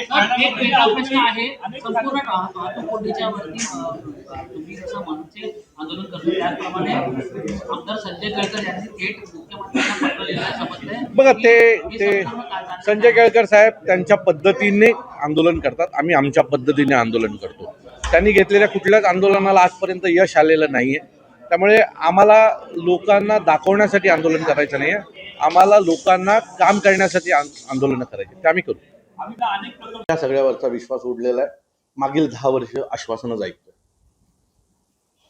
एक वेगळा प्रश्न आहे संपूर्ण वाहतूक कोंडीच्या वरती तुम्ही जसं मनसे आंदोलन करतो त्याचप्रमाणे आमदार संजय केळकर यांनी थेट मुख्यमंत्र्यांना पत्र लिहिलं समजतंय बघा ते ही ते? संजय केळकर साहेब त्यांच्या पद्धतीने आंदोलन करतात आम्ही आमच्या पद्धतीने आंदोलन करतो त्यांनी घेतलेल्या कुठल्याच आंदोलनाला आजपर्यंत यश आलेलं नाही आहे त्यामुळे आम्हाला लोकांना दाखवण्यासाठी आंदोलन करायचं नाही आहे आम्हाला लोकांना काम करण्यासाठी आंदोलनं करायची ते आम्ही करू या सगळ्यावरचा विश्वास उडलेला आहे. मागील दहा वर्ष आश्वासनच ऐकतोय.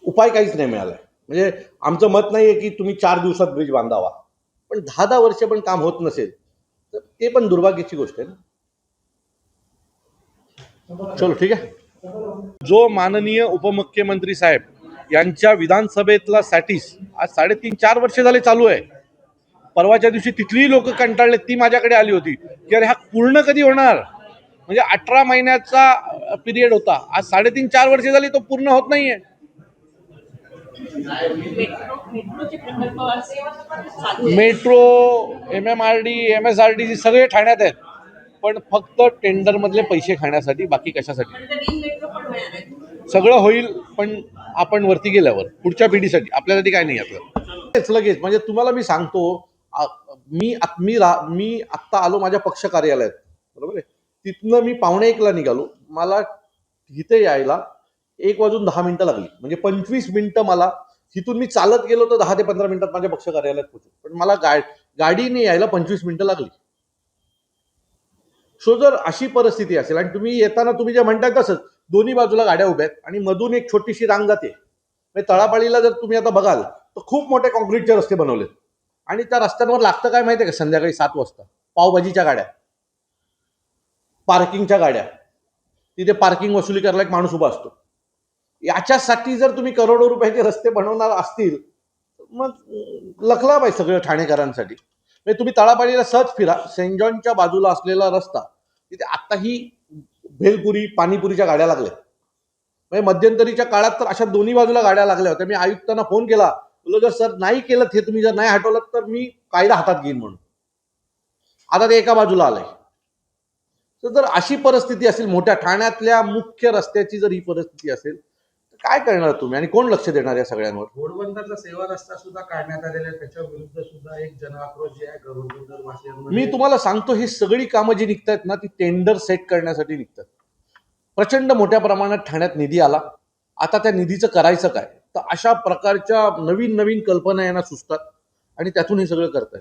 उपाय काहीच नाही मिळालाय. म्हणजे आमचं मत नाही आहे की तुम्ही चार दिवसात ब्रिज बांधावा. पण दहा दहा वर्ष पण काम होत नसेल तर ते पण दुर्भाग्याची गोष्ट आहे ना. चलो ठीक आहे. जो माननीय उपमुख्यमंत्री साहेब यांच्या विधानसभेतला सॅटिस आज साडेतीन चार वर्ष झाले चालू आहे. परवाच्या दिवशी तिथलीही लोक कंटाळले ती माझ्याकडे आली होती. की अरे हा पूर्ण कधी होणार? म्हणजे अठरा महिन्याचा पिरियड होता. आज साडेतीन चार वर्ष झाली तो पूर्ण होत नाहीये. मेट्रो आहे. Metro M M R D M S R D सगळे ठाण्यात आहेत. पण फक्त टेंडरमधले पैसे खाण्यासाठी बाकी कशासाठी? सगळं होईल पण आपण वरती गेल्यावर पुढच्या पिढीसाठी. आपल्यासाठी काय नाही आपलं. तेच लगेच. म्हणजे तुम्हाला मी सांगतो मी मी रा- मी आत्ता आलो माझ्या पक्ष कार्यालयात बरोबर आहे? तिथनं मी पावणे एकला निघालो. मला इथे यायला एक वाजून दहा मिनिटं लागली. म्हणजे पंचवीस मिनिटं मला तिथून मी चालत गेलो तर दहा ते पंधरा मिनिटात माझ्या पक्ष कार्यालयात पोहोचलो. पण मला गा गाडीने यायला पंचवीस मिनिटं लागली. सो जर अशी परिस्थिती असेल आणि तुम्ही येताना तुम्ही जे म्हणताय तसंच दोन्ही बाजूला गाड्या उभ्या आहेत आणि मधून एक छोटीशी रांग जाते. म्हणजे तळापाळीला जर तुम्ही आता बघाल तर खूप मोठे कॉन्क्रीटचे रस्ते बनवलेत. आणि त्या रस्त्यांवर लागतं काय माहितीये का? संध्याकाळी सात वाजता. पावभाजीच्या गाड्या. पार्किंगच्या गाड्या. तिथे पार्किंग वसुली करायला एक माणूस उभा असतो. याच्यासाठी जर तुम्ही करोडो रुपयाचे रस्ते बनवणार असतील मग लखला पाहिजे सगळं ठाणेकरांसाठी. म्हणजे तुम्ही तळापाळीला सहज फिरा. सेंट जॉनच्या बाजूला असलेला रस्ता तिथे आत्ताही भेलपुरी पाणीपुरीच्या गाड्या लागल्या. म्हणजे मध्यंतरीच्या काळात तर अशा दोन्ही बाजूला गाड्या लागल्या होत्या. मी आयुक्तांना फोन केला बोललो जर सर नाही केलं हे तुम्ही जर नाही हटवलं तर मी कायदा हातात घेईन म्हणून. आता ते एका बाजूला आलंय. तर जर अशी परिस्थिती असेल मोठ्या ठाण्यातल्या मुख्य रस्त्याची जर ही परिस्थिती असेल तर काय करणार तुम्ही? आणि कोण लक्ष देणार या सगळ्यांवर? घोडबंदरचा सेवा रस्ता सुद्धा काढण्यात आलेला त्याच्या विरुद्ध सुद्धा एक जनाक्रोश जे आहे घोडबंदर मी तुम्हाला सांगतो ही सगळी कामं जी निघतात ना ती टेंडर सेट करण्यासाठी निघतात. प्रचंड मोठ्या प्रमाणात ठाण्यात निधी आला. आता त्या निधीचं करायचं काय? तर अशा प्रकारच्या नवीन नवीन कल्पना यांना सुचतात आणि त्यातून हे सगळं करतात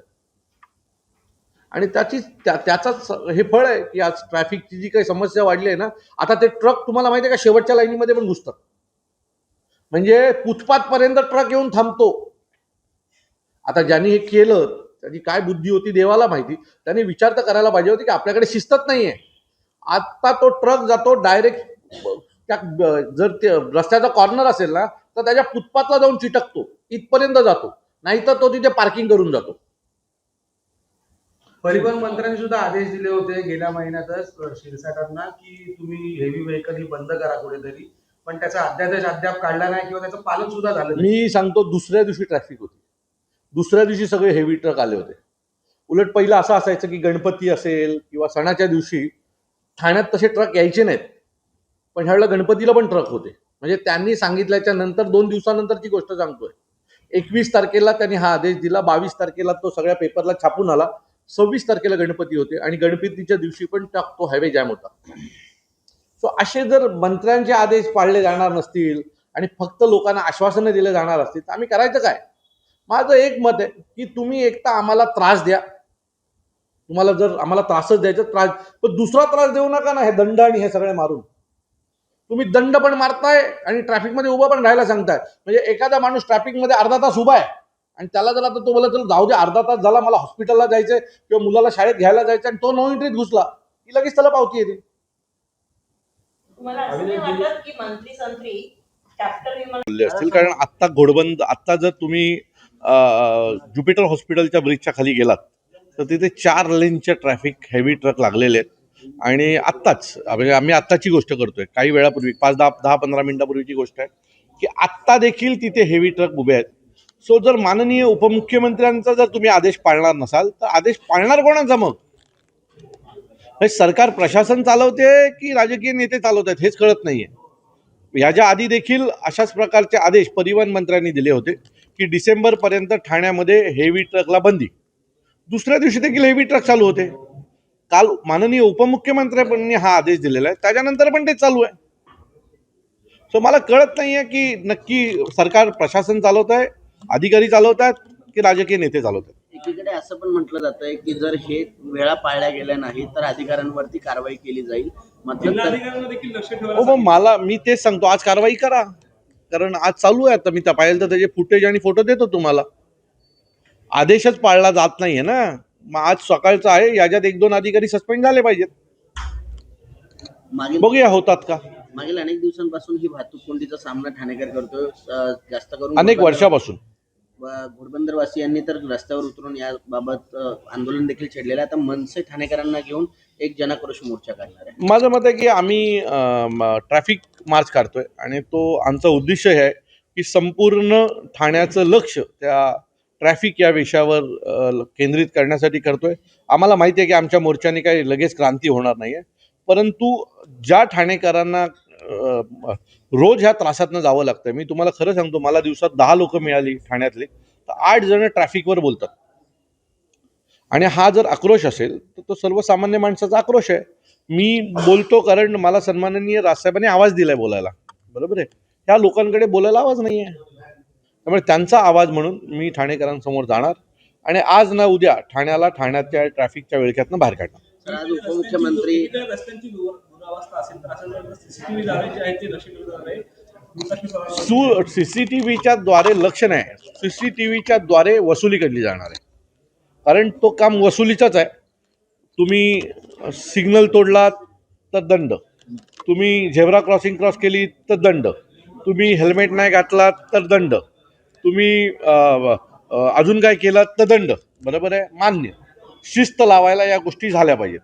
आणि त्याची त्या त्याचाच हे फळ आहे की आज ट्रॅफिकची जी काही समस्या वाढली आहे ना आता ते ट्रक तुम्हाला माहिती आहे का शेवटच्या लाईनीमध्ये पण घुसतात. म्हणजे फुटपाथ पर्यंत ट्रक येऊन थांबतो. आता ज्यांनी हे केलं त्याची काय बुद्धी होती देवाला माहिती त्यांनी विचार तर करायला पाहिजे होती की आपल्याकडे शिस्तच नाहीये. आता तो ट्रक जातो डायरेक्ट त्या जर ते रस्त्याचा कॉर्नर असेल ना तर त्याच्या फुटपाथला जाऊन चिटकतो. इथपर्यंत जातो. नाहीतर तो तिथे पार्किंग करून जातो. परिवहन मंत्र्यांनी सुद्धा आदेश दिले होते गेल्या महिन्यातच शिरसाटांना की तुम्ही हेवी व्हेकल ही बंद करा कुठेतरी. पण त्याचा अध्यादेश अद्याप काढला नाही किंवा त्याचं पालन सुद्धा झालं नाही. मी सांगतो दुसऱ्या दिवशी ट्रॅफिक होती. दुसऱ्या दिवशी सगळे हेवी ट्रक आले होते. उलट पहिलं असं असायचं की गणपती असेल किंवा सणाच्या दिवशी ठाण्यात तसे ट्रक यायचे नाहीत. पण ह्यावेळेला गणपतीला पण ट्रक होते. म्हणजे त्यांनी सांगितल्याच्या नंतर दोन दिवसानंतरची गोष्ट सांगतोय. एकवीस तारखेला त्यांनी हा आदेश दिला बावीस तारखेला तो सगळ्या पेपरला छापून आला सव्वीस तारखेला गणपती होते आणि गणपतीच्या दिवशी पण तो हायवे जॅम होता. सो असे जर मंत्र्यांचे आदेश पाळले जाणार नसतील आणि फक्त लोकांना आश्वासनं दिले जाणार असतील तर आम्ही करायचं काय? माझं एक मत आहे की तुम्ही एकटा आम्हाला त्रास द्या. तुम्हाला जर आम्हाला त्रासच द्यायचा त्रास पण दुसरा त्रास देऊ नका ना हे दंड आणि हे सगळे मारून. तुम्ही दंड पण मारताय आणि ट्रॅफिकमध्ये उभं पण राहायला सांगताय. म्हणजे एखादा माणूस ट्रॅफिकमध्ये अर्धा तास उभा आहे आणि त्याला जर आता तो बोला चल जाऊ दे अर्धा तास झाला मला हॉस्पिटलला जायचंय किंवा मुलाला शाळेत घ्यायला जायचं आणि तो नो एंट्रीत घुसला की लगेच त्याला पावती येते. असतील? कारण आत्ता घोडबंद आत्ता जर तुम्ही ज्युपिटर हॉस्पिटलच्या ब्रिजच्या खाली गेलात तर तिथे चार लेनचे ट्रॅफिक हेवी ट्रक लागलेले आहेत. आणि आत्ताच म्हणजे आम्ही आत्ताची गोष्ट करतोय. काही वेळापूर्वी पाच दहा दहा पंधरा मिनिटापूर्वीची गोष्ट आहे की आत्ता देखील तिथे हेवी ट्रक उभे आहेत. सो जर माननीय उपमुख्यमंत्र्यांचा जर तुम्ही आदेश पाळणार नसाल तर आदेश पाळणार कोणाचा मग? सरकार प्रशासन चालवते की राजकीय नेते चालवत आहेत हेच कळत नाहीये. ह्याच्या आधी देखील अशाच प्रकारचे आदेश परिवहन मंत्र्यांनी दिले होते की डिसेंबरपर्यंत ठाण्यामध्ये हेवी ट्रकला बंदी. दुसऱ्या दिवशी देखील हेवी ट्रक चालू होते. काल माननीय उपमुख्यमंत्र्यांनी हा आदेश दिलेला आहे. त्याच्यानंतर पण ते चालू आहे. सो मला कळत नाहीये की नक्की सरकार प्रशासन चालवत आहे अधिकारी चालवत आहेत की राजकीय नेते चालवत आहेत? एकीकडे असं पण म्हटलं जात आहे की जर हे वेळा पाळल्या गेल्या नाही तर अधिकाऱ्यांवरती कारवाई केली जाईल. लक्ष हो मला मी तेच सांगतो आज कारवाई करा. कारण आज चालू आहे आता मी त्या पाहिलं तर त्याचे फुटेज आणि फोटो देतो तुम्हाला. आदेशच पाळला जात नाहीये ना. मग आज सकाळचं आहे याच्यात एक दोन अधिकारी सस्पेंड झाले पाहिजेत. मागील बघूया होतात का? मागील अनेक दिवसांपासून ही वाहतूक कोंडीचा सामना ठाणेकर करतोय. अं, जास्त करून अनेक वर्षापासून. व- घोडबंदरवासियांनी तर रस्त्यावर उतरून याबाबत अं, आंदोलन देखील छेडलेलं आहे. आता मनसे ठाणेकरांना घेऊन एक जनक्रोश मोर्चा काढणार आहे. माझं मत आहे की आम्ही ट्रॅफिक मार्च काढतोय आणि तो आमचा उद्देश हे आहे की संपूर्ण ठाण्याचं लक्ष त्या ट्रॅफिक या विषयावर केंद्रित करण्यासाठी करतोय. आम्हाला माहिती आहे की आमच्या मोर्चाने काही लगेच क्रांती होणार नाही आहे परंतु ज्या ठाणेकरांना रोज ह्या त्रासातनं जावं लागतं मी तुम्हाला खरं सांगतो मला दिवसात दहा लोक मिळाली ठाण्यातले तर आठ जण ट्रॅफिकवर बोलतात. आणि हा जर आक्रोश असेल तर तो सर्वसामान्य माणसाचा आक्रोश आहे. मी बोलतो कारण मला सन्माननीय राजसाहेबांनी आवाज दिलाय बोलायला. बरोबर आहे? ह्या लोकांकडे बोलायला आवाज नाही आहे त्यामुळे त्यांचा आवाज म्हणून मी ठाणेकरांसमोर जाणार आणि आज ना उद्या ठाण्याला ठाण्याच्या ट्रॅफिकच्या विळख्यातनं बाहेर काढणार. आज उपमुख्यमंत्री सु सी सी टी व्हीच्या द्वारे लक्ष नाही सी सी टी व्हीच्या द्वारे वसुली केली जाणार आहे. कारण तो काम वसुलीचाच आहे. तुम्ही सिग्नल तोडलात तर दंड. तुम्ही झेब्रा क्रॉसिंग क्रॉस केली तर दंड. तुम्ही हेल्मेट नाही घातलात तर दंड. तुम्ही अजून काय केलं तर दंड बरोबर आहे? मान्य. शिस्त लावायला या गोष्टी झाल्या पाहिजेत.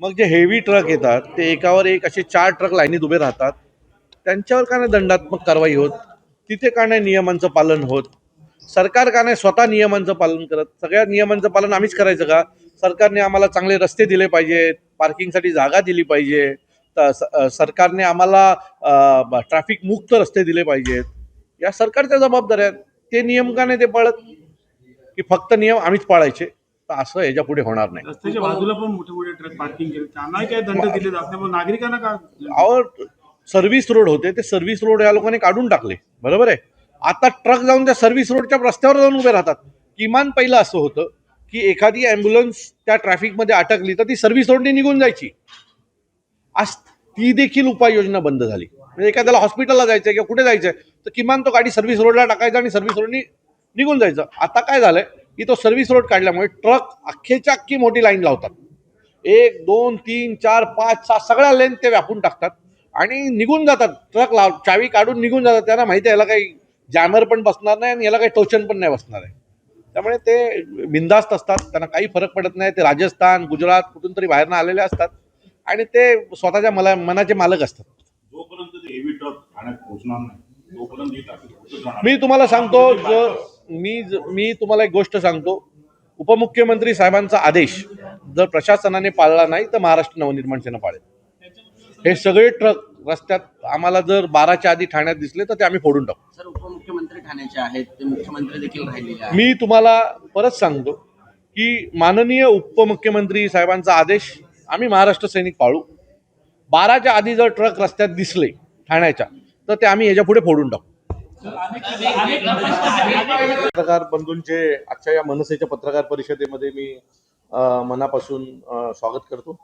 मग जे हेवी ट्रक येतात ते एकावर एक असे चार ट्रक लाईनीत उभे राहतात. त्यांच्यावर का नाही दंडात्मक कारवाई होत? तिथे का नाही नियमांचं पालन होत? सरकार का नाही स्वतः नियमांचं पालन करत? सगळ्या नियमांचं पालन आम्हीच करायचं का? सरकारने आम्हाला चांगले रस्ते दिले पाहिजेत पार्किंगसाठी जागा दिली पाहिजे स- सरकारने आम्हाला ट्रॅफिक मुक्त रस्ते दिले पाहिजेत. या सरकारच्या जबाबदाऱ्या आहेत. ते नियम का नाही ते पाळत? की फक्त नियम आम्हीच पाळायचे? तर असं याच्यापुढे होणार नाही. रस्त्याच्या बाजूला पण मोठे मोठे ट्रक पार्किंग केले. त्यांनाही दंड दिले जात नाही. मग नागरिकांना का अहो सर्व्हिस रोड होते. ते सर्व्हिस रोड या लोकांनी काढून टाकले. बरोबर आहे? आता ट्रक जाऊन त्या सर्व्हिस रोडच्या रस्त्यावर जाऊन उभे राहतात. किमान पहिलं असं होतं की एखादी ॲम्ब्युलन्स त्या ट्रॅफिकमध्ये अटकली तर ती सर्व्हिस रोडने निघून जायची. आज ती देखील उपाययोजना बंद झाली. म्हणजे एखाद्याला हॉस्पिटलला जायचं किंवा कुठे जायचं तर किमान तो गाडी सर्व्हिस रोडला टाकायचा आणि सर्व्हिस रोडनी निघून जायचं. आता काय झालंय की तो सर्व्हिस रोड काढल्यामुळे ट्रक अख्खेच्या अख्खी मोठी लाईन लावतात. एक दोन तीन चार पाच सहा सगळ्या लेन ते व्यापून टाकतात आणि निघून जातात. ट्रक लाव चावी काढून निघून जातात. त्यांना माहिती आहे याला काही जॅमर पण बसणार नाही आणि याला काही टोचन पण नाही बसणार आहे. त्यामुळे ते बिंदास्त असतात. त्यांना काही फरक पडत नाही. ते राजस्थान गुजरात कुठून तरी बाहेरनं आलेले असतात आणि ते स्वतःच्या मला मनाचे मालक असतात. जोपर्यंत ट्रक ठाण्यात पोहोचणार नाही. तोपर्यंत ही ट्रॅफिक होतच राहणार मी तुम्हाला सांगतो जर मी ज- मी तुम्हाला एक गोष्ट सांगतो. उपमुख्यमंत्री साहेबांचा आदेश जर प्रशासनाने पाळला नाही तर महाराष्ट्र नवनिर्माण सेना पाळेल. हे सगळे ट्रक रस्त्यात आम्हाला जर बाराच्या आधी ठाण्यात दिसले तर ते आम्ही फोडून टाकू. सर उपमुख्यमंत्री ठाण्याचे आहेत ते मुख्यमंत्री देखील राहिलेले आहेत. मी तुम्हाला परत सांगतो की माननीय उपमुख्यमंत्री साहेबांचा आदेश आम्ही महाराष्ट्र सैनिक पाळू. बाराच्या आधी जर ट्रक रस्त्यात दिसले ठाण्याच्या तर ते आम्ही याच्यापुढे फोडून टाकू. पत्रकार बंधूंचे आजच्या या मनसेच्या पत्रकार परिषदेमध्ये मी मनापासून स्वागत करतो.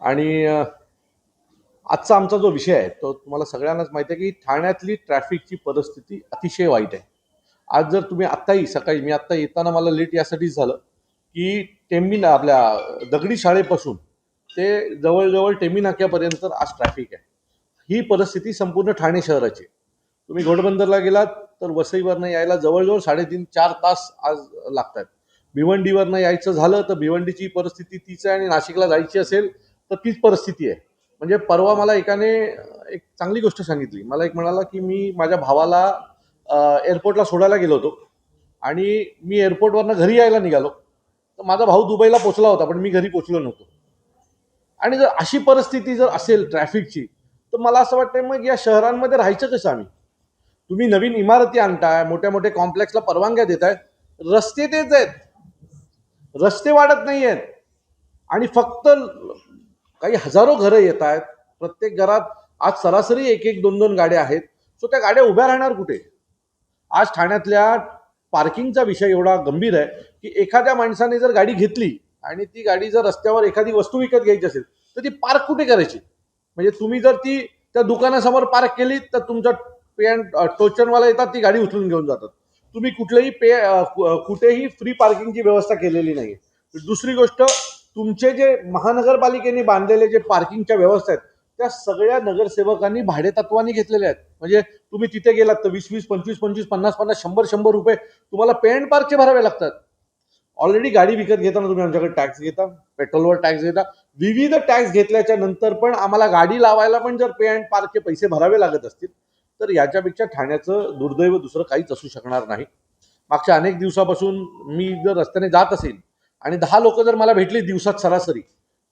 आणि आजचा आमचा जो विषय आहे तो तुम्हाला सगळ्यांनाच माहिती आहे की ठाण्यातली ट्रॅफिकची परिस्थिती अतिशय वाईट आहे. आज जर तुम्ही आत्ताही सकाळी मी आत्ता येताना मला लेट यासाठीच झालं की टेंबी आपल्या दगडी शाळेपासून ते जवळजवळ टेंबी नाक्यापर्यंत आज ट्रॅफिक आहे. ही परिस्थिती संपूर्ण ठाणे शहराची आहे. तुम्ही घोडबंदरला गेलात तर वसईवरनं यायला जवळजवळ साडेतीन चार तास आज लागतात. भिवंडीवरनं यायचं झालं तर भिवंडीची परिस्थिती तीच आहे आणि नाशिकला जायची असेल तर तीच परिस्थिती आहे. म्हणजे परवा मला एकाने एक चांगली गोष्ट सांगितली. मला एक म्हणाला की मी माझ्या भावाला एअरपोर्टला सोडायला गेलो होतो आणि मी एअरपोर्टवरनं घरी यायला निघालो. तर माझा भाऊ दुबईला पोचला होता पण मी घरी पोचलो नव्हतो. आणि जर अशी परिस्थिती जर असेल ट्रॅफिकची तर मला असं वाटतंय मग या शहरांमध्ये राहायचं कसं आम्ही? तुम्ही नवीन इमारती आणताय मोठ्या मोठ्या कॉम्प्लेक्सला परवानग्या देताय रस्ते तेच आहेत. रस्ते वाढत नाही आहेत आणि फक्त काही हजारो घरं येत आहेत. प्रत्येक घरात आज सरासरी एक एक दोन दोन गाड्या आहेत. सो त्या गाड्या उभ्या राहणार कुठे? आज ठाण्यातल्या पार्किंगचा विषय एवढा गंभीर आहे की एखाद्या माणसाने जर गाडी घेतली आणि ती गाडी जर रस्त्यावर एखादी वस्तू विकत घ्यायची असेल तर ती पार्क कुठे करायची? म्हणजे तुम्ही जर ती त्या दुकानासमोर पार्क केली तर तुमचा पे अँड टोचनवाला येतात ती गाडी उचलून घेऊन जातात. तुम्ही कुठलेही पे कुठेही फ्री पार्किंगची व्यवस्था केलेली नाही दुसरी गोष्ट तुमचे जे महानगरपालिकेने बांधलेले जे पार्किंगच्या व्यवस्था आहेत त्या सगळ्या नगरसेवकांनी भाडेतत्वानी घेतलेल्या आहेत. म्हणजे तुम्ही तिथे गेलात तर वीस वीस पंचवीस पंचवीस पन्नास पन्नास शंभर शंभर रुपये तुम्हाला पे अँड पार्कचे भरावे लागतात. ऑलरेडी गाडी विकत घेताना तुम्ही आमच्याकडे टॅक्स घेता पेट्रोलवर टॅक्स घेता. विविध टॅक्स घेतल्याच्या नंतर पण आम्हाला गाडी लावायला पण जर पे अँड पार्कचे पैसे भरावे लागत असतील तर याच्यापेक्षा ठाण्याचं दुर्दैव दुसरं काहीच असू शकणार नाही. मागच्या अनेक दिवसापासून मी जर रस्त्याने जात असेल आणि दहा लोक जर मला भेटली दिवसात सरासरी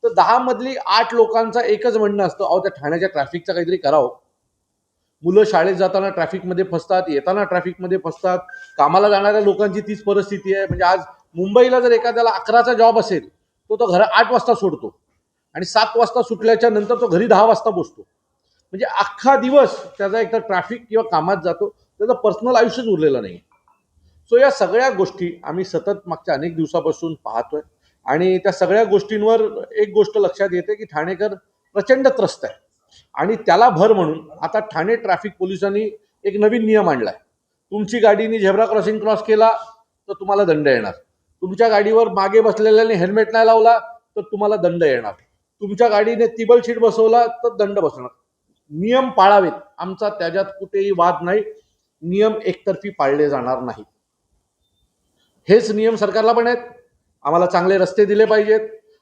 तर दहा मधली आठ लोकांचा एकच म्हणणं असतं अहो त्या ठाण्याच्या ट्रॅफिकचं काहीतरी करावं. मुलं शाळेत जाताना ट्रॅफिकमध्ये फसतात येताना ट्रॅफिकमध्ये फसतात कामाला जाणाऱ्या लोकांची तीच परिस्थिती आहे. म्हणजे आज मुंबईला जर एखाद्याला अकराचा जॉब असेल तो तो घर आठ वाजता सोडतो. आणि सात वाजता सुटल्याच्या नंतर तो घरी दहा वाजता पोचतो म्हणजे अख्खा दिवस त्याचा एकतर ट्रॅफिक किंवा कामात जातो त्याचं पर्सनल आयुष्यच उरलेलं नाही. सो या सगळ्या गोष्टी आम्ही सतत मागच्या अनेक दिवसापासून पाहतोय. आणि त्या सगळ्या गोष्टींवर एक गोष्ट लक्षात येते की ठाणेकर प्रचंड त्रस्त आहे. आणि त्याला भर म्हणून आता ठाणे ट्रॅफिक पोलिसांनी एक नवीन नियम आणलाय. तुमची गाडीने झेब्रा क्रॉसिंग क्रॉस केला तर तुम्हाला दंड येणार. तुमच्या गाडीवर मागे बसलेल्याने हेल्मेट नाही लावला तर तुम्हाला दंड येणार. तुमच्या गाडीने तिबल शीट बसवला तर दंड बसणार. नियम पाळावेत. आमचा त्याच्यात कुठेही वाद नाही. नियम एकतर्फी पाळले जाणार नाहीत हेच नियम सरकारला पण आहेत. आम्हाला चांगले रस्ते दिले पाहिजेत.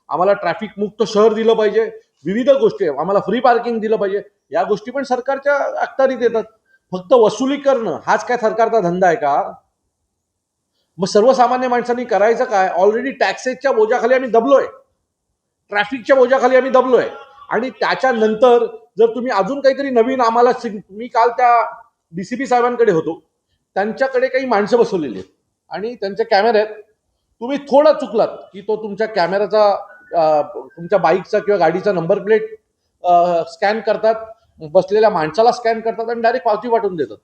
आम्हाला ट्रॅफिक मुक्त शहर दिलं पाहिजे. विविध गोष्टी आम्हाला फ्री पार्किंग दिलं पाहिजे. या गोष्टी पण सरकारच्या अखत्यारीत येतात. फक्त वसुली करणं हाच काय सरकारचा धंदा आहे का? मग सर्वसामान्य माणसांनी करायचं काय? ऑलरेडी टॅक्सेसच्या बोजाखाली आम्ही दबलोय. ट्रॅफिकच्या बोजाखाली आम्ही दबलोय. आणि त्याच्यानंतर जर तुम्ही अजून काहीतरी नवीन आम्हाला मी काल त्या डीसीपी साहेबांकडे होतो. त्यांच्याकडे काही माणसं बसवलेली आहेत. आणि त्यांच्या कॅमेऱ्यात आहेत. तुम्ही थोडा चुकलात की तो तुमच्या कॅमेराचा तुमच्या बाईकचा किंवा गाडीचा नंबर प्लेट स्कॅन करतात. बसलेल्या माणसाला स्कॅन करतात आणि डायरेक्ट पावती पाठवून देतात.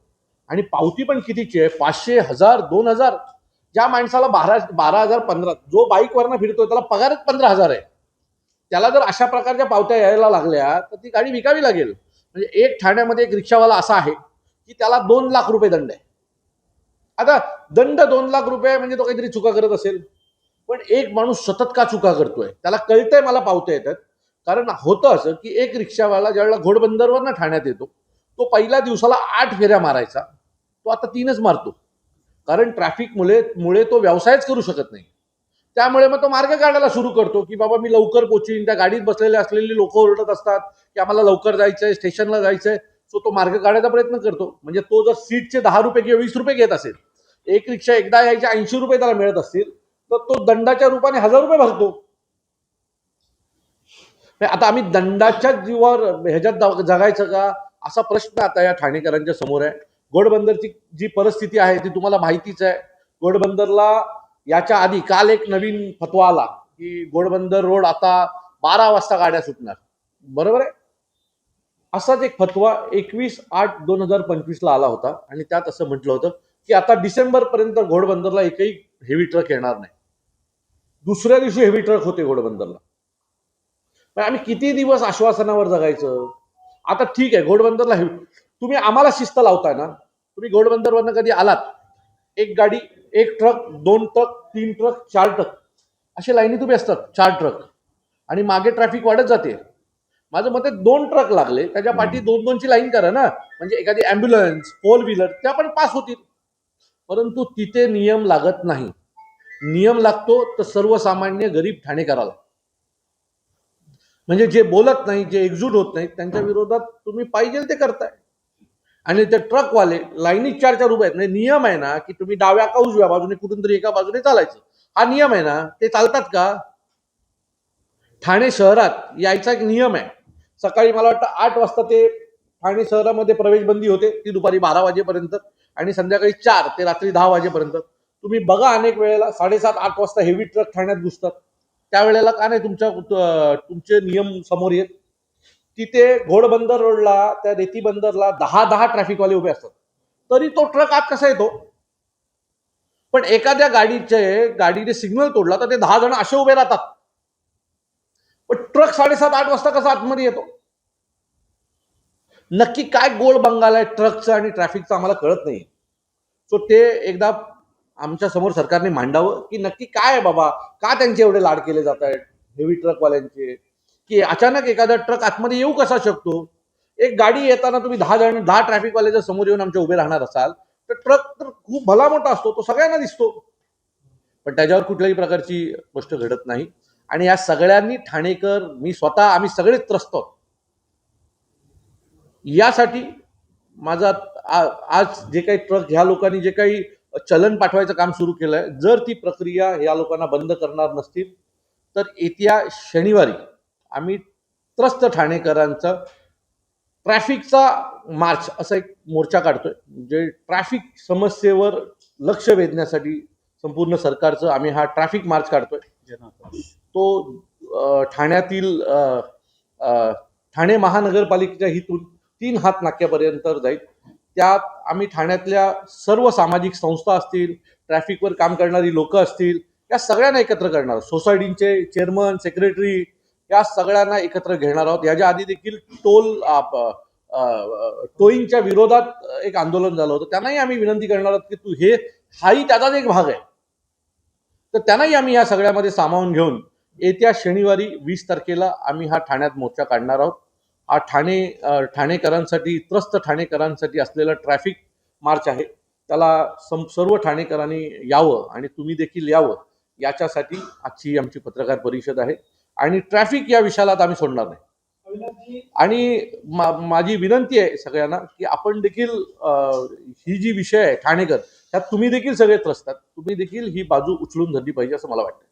आणि पावती पण कितीची आहे? पाचशे हजार दोन हजार. ज्या माणसाला बारा बारा हजार पंधरा जो बाईकवरनं फिरतोय त्याला पगारच पंधरा हजार आहे. त्याला जर अशा प्रकारच्या पावत्या यायला लागल्या तर ती गाडी विकावी लागेल. म्हणजे एक ठाण्यामध्ये एक रिक्षावाला असा आहे की त्याला दोन लाख रुपये दंड आहे. आता दंड दोन लाख रुपये म्हणजे तो काहीतरी चुका करत असेल. पण एक माणूस सतत का चुका करतोय? त्याला कळतंय मला पावत्या येतात. कारण होतं असं की एक रिक्षावाला ज्यावेळेला घोडबंदरवर ठाण्यात येतो तो पहिल्या दिवसाला आठ फेऱ्या मारायचा. तो आता तीनच मारतो. कारण ट्रॅफिक मुळे मुळे तो व्यवसायच करू शकत नाही. त्यामुळे मग तो मार्ग काढायला सुरू करतो की बाबा मी लवकर पोचीन त्या गाडीत बसलेले असलेली लोक ओरडत असतात की आम्हाला लवकर जायचंय स्टेशनला जायचंय. सो तो मार्ग काढायचा प्रयत्न करतो. म्हणजे तो जर सीटचे दहा रुपये किंवा वीस रुपये घेत असेल एक रिक्षा एकदा यायचे ऐंशी रुपये त्याला मिळत असतील तर तो दंडाच्या रूपाने हजार रुपये भरतो. आता आम्ही दंडाच्या जीवावर ह्याच्यात जगायचं का? असा प्रश्न आता या ठाणेकरांच्या समोर आहे. घोडबंदरची जी परिस्थिती आहे ती तुम्हाला माहितीच आहे. घोडबंदरला याच्या आधी काल एक नवीन फतवा आला की घोडबंदर रोड आता बारा वाजता गाड्या सुटणार. बरोबर आहे? असाच एक फतवा एकवीस आठ दोन हजार पंचवीसला आला होता आणि त्यात असं म्हटलं होतं की आता डिसेंबर पर्यंत घोडबंदरला एकही हेवी ट्रक येणार नाही. दुसऱ्या दिवशी हेवी ट्रक होते घोडबंदरला. पण आम्ही किती दिवस आश्वासनावर जगायचं? आता ठीक आहे घोडबंदरला हेवी तुम्ही आम्हाला शिस्त लावताय ना तुम्ही घोडबंदरवरनं कधी आलात एक गाडी एक ट्रक दोन ट्रक तीन ट्रक चार ट्रक असे लाईनी तुम्ही असतात चार ट्रक. आणि मागे ट्रॅफिक वाढत जाते. माझं मते दोन ट्रक लागले त्याच्या पाठी दोन दोनची लाईन करा ना. म्हणजे एखादी अँब्युलन्स फोर व्हीलर त्या पण पास होतील. परंतु तिथे नियम लागत नाही. नियम लागतो तर सर्वसामान्य गरीब ठाणेकराला म्हणजे जे बोलत नाही जे एकजूट होत नाही त्यांच्या विरोधात तुम्ही पाहिजे ते करताय. आणि ते ट्रकवाले लाईनीत चार चार उभे आहेत म्हणजे नियम आहे ना की तुम्ही डाव्या का उजव्या बाजूने कुठून तरी एका बाजूने चालायचं. हा नियम आहे ना ते चालतात का? ठाणे शहरात यायचा एक नियम आहे. सकाळी मला वाटतं आठ वाजता ते ठाणे शहरामध्ये प्रवेश बंदी होते ती दुपारी बारा वाजेपर्यंत आणि संध्याकाळी चार ते रात्री दहा वाजेपर्यंत. तुम्ही बघा अनेक वेळेला साडेसात आठ वाजता हेवी ट्रक ठाण्यात घुसतात. त्यावेळेला का नाही तुमच्या तुमचे नियम समोर येत? तिथे घोडबंदर रोडला त्या रेती बंदरला दहा दहा ट्रॅफिकवाले उभे असतात. तरी तो ट्रक आत कसा येतो? पण एखाद्या गाडीचे गाडीने सिग्नल तोडला तर ते दहा जण असे उभे राहतात. पण ट्रक साडेसात आठ वाजता कसा आतमध्ये येतो? नक्की काय गोड बंगाल आहे ट्रकचं आणि ट्रॅफिकचं आम्हाला कळत नाही सो ते एकदा आमच्यासमोर सरकारने मांडावं की नक्की काय आहे बाबा? का त्यांचे एवढे लाड केले जात आहेत? हेवी ट्रकवाल्यांचे की अचानक एखादा ट्रक आतमध्ये येऊ कसा शकतो? एक गाडी येताना तुम्ही दहा जण दहा ट्रॅफिकवाले जर समोर येऊन आमच्या उभे राहणार असाल तर ट्रक तर खूप भला मोठा असतो तो सगळ्यांना दिसतो. पण त्याच्यावर कुठल्याही प्रकारची गोष्ट घडत नाही. आणि या सगळ्यांनी ठाणेकर मी स्वतः आम्ही सगळेच त्रस्त यासाठी माझा आज जे काही ट्रक ह्या लोकांनी जे काही चलन पाठवायचं काम सुरू केलं आहे जर ती प्रक्रिया या लोकांना बंद करणार नसतील तर येत्या शनिवारी आम्ही त्रस्त ठाणेकरांचा ट्रॅफिकचा मार्च असा एक मोर्चा काढतोय. जे ट्रॅफिक समस्येवर लक्ष वेधण्यासाठी संपूर्ण सरकारचं आम्ही हा ट्रॅफिक मार्च काढतोय. तो ठाण्यातील ठाणे महानगरपालिकेच्या हितून तीन हात नाक्यापर्यंत जाईल. त्यात आम्ही ठाण्यातल्या सर्व सामाजिक संस्था असतील ट्रॅफिकवर काम करणारी लोक असतील या सगळ्यांना एकत्र करणार. सोसायटींचे चेअरमन सेक्रेटरी या सगळ्यांना एकत्र घेणार आहोत. याच्या आधी देखील टोल टोईंगच्या विरोधात एक आंदोलन झालं होतं. त्यांनाही आम्ही विनंती करणार आहोत की तू हे हाही त्याचाच एक भाग आहे. तर त्यांनाही आम्ही या सगळ्यामध्ये सामावून घेऊन येत्या शनिवारी वीस तारखेला आम्ही हा ठाण्यात मोर्चा काढणार आहोत. हा ठाणे ठाणेकरांसाठी त्रस्त ठाणेकरांसाठी असलेला ट्रॅफिक मार्च आहे. त्याला सम सर्व ठाणेकरांनी यावं आणि तुम्ही देखील यावं याच्यासाठी आजची आमची पत्रकार परिषद आहे. आणि ट्रॅफिक या विषयाला आम्ही सोडणार नाही. आणि मा, माझी विनंती आहे सगळ्यांना की आपण देखील ही जी विषय आहे ठाणेकर त्यात तुम्ही देखील सगळे त्रस्त आहात. तुम्ही देखील ही बाजू उचलून धरली पाहिजे असं मला वाटतं